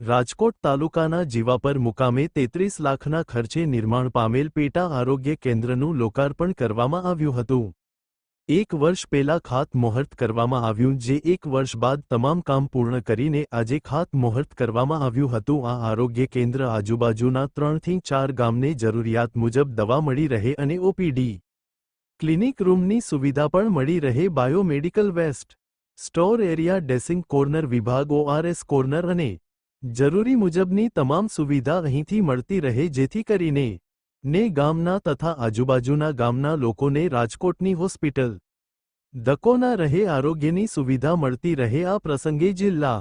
રાજકોટ તાલુકાના જીવાપર મુકામે તેત્રીસ લાખના ખર્ચે નિર્માણ પામેલ પેટા આરોગ્ય કેન્દ્રનું લોકાર્પણ કરવામાં આવ્યું હતું. એક વર્ષ પહેલા ખાતમુહૂર્ત કરવામાં આવ્યું, જે એક વર્ષ બાદ તમામ કામ પૂર્ણ કરીને આજે ખાતમુહૂર્ત કરવામાં આવ્યું હતું. આ આરોગ્ય કેન્દ્ર આજુબાજુના ત્રણથી ચાર ગામને જરૂરિયાત મુજબ દવા મળી રહે અને ઓપીડી, ક્લિનિક રૂમની સુવિધા પણ મળી રહે. Biomedical waste store area dressing corner વિભાગ, ઓઆરએસ કોર્નર અને જરૂરી મુજબની તમામ સુવિધા અહીંથી મળતી રહે જેથી કરીને ને ગામના તથા આજુબાજુના ગામના લોકોને રાજકોટની હોસ્પિટલ દકોના રહે આરોગ્યની સુવિધા મળતી રહે આ પ્રસંગે જિલ્લા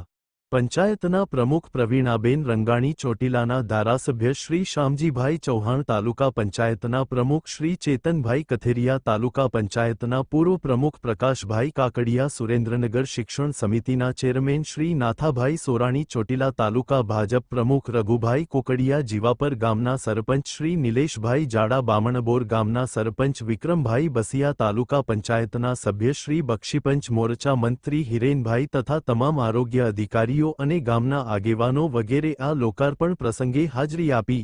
પંચાયતના પ્રમુખ પ્રવીણાબેન રંગાણી ચોટીલાના ધારાસભ્ય શ્રી શામજીભાઈ ચૌહાણ તાલુકા પંચાયતના પ્રમુખ શ્રી ચેતનભાઈ કથેરિયા તાલુકા પંચાયતના પૂર્વ પ્રમુખ પ્રકાશભાઈ કાકડિયા સુરેન્દ્રનગર શિક્ષણ સમિતિના ચેરમેન શ્રી નાથાભાઈ સોરાણી ચોટીલા તાલુકા ભાજપ પ્રમુખ રઘુભાઈ કોકડિયા જીવાપર ગામના સરપંચ શ્રી નિલેશભાઈ જાડા બામણબોર ગામના સરપંચ વિક્રમભાઈ બસિયા તાલુકા પંચાયતના સભ્ય શ્રી બક્ષીપંચ મોરચા મંત્રી હિરેનભાઈ તથા તમામ આરોગ્ય અધિકારીઓ અને ગામના આગેવાનો વગેરે આ લોકાર્પણ પ્રસંગે હાજરી આપી.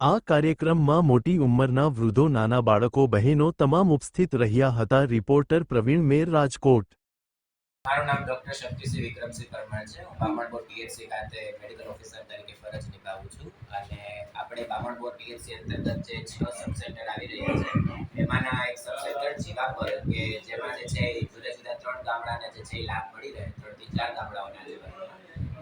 આ કાર્યક્રમમાં મોટી ઉંમરના વૃદ્ધો, નાના બાળકો, બહેનો તમામ ઉપસ્થિત રહ્યા હતા. રિપોર્ટર પ્રવીણ મેર, રાજકોટ. મારું નામ ડોક્ટર શક્તિસિંહ વિક્રમસિંહ પરમાર છે. હું બામણબોર પીએચસી ખાતે મેડિકલ ઓફિસર તરીકે ફરજ નિભાવું છું અને આપણે બામણબોર પીએચસી અંતર્ગત જે છ સબસેન્ટર આવી રહ્યા છે, એમાંના એક સબસેન્ટર જીવાપર, કે જેમાં જે છે જુદા ગામડાને જે છે એ લાભ મળી રહે ત્રણથી ચાર ગામડાઓના આજુબાજુના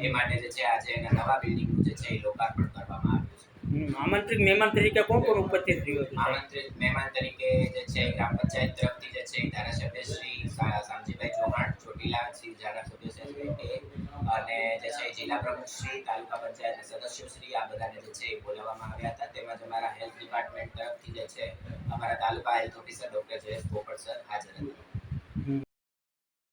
એ માટે જે છે આજે એના નવા બિલ્ડિંગનું જે છે એ લોકાર્પણ કરવામાં આવ્યું છે. આમંત્રિત મહેમાન તરીકે કોણ કોણ ઉપસ્થિત રહ્યું હતું? આમંત્રિત મહેમાન તરીકે જે છે ગ્રામ પંચાયત તરફથી જે છે ધારાસભ્ય શ્રી સામજીભાઈ ચૌહાણ ચોટીલા શ્રી ધારાસભ્ય શ્રી અને જે છે જિલ્લા પ્રમુખ શ્રી તાલુકા પંચાયતના સદસ્યો શ્રી આ બધાને જે છે બોલાવવામાં આવ્યા હતા. તેમજ અમારા હેલ્થ ડિપાર્ટમેન્ટ તરફથી જે છે અમારા taluka health officer doctor Jayesh Popat sir હાજર હતા.